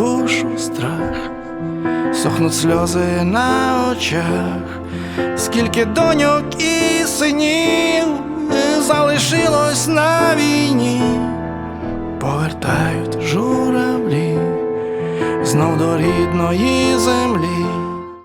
душу страх, сохнуть сльози на очах, скільки доньок і синів залишилось на війні, повертають журавлі знов до рідної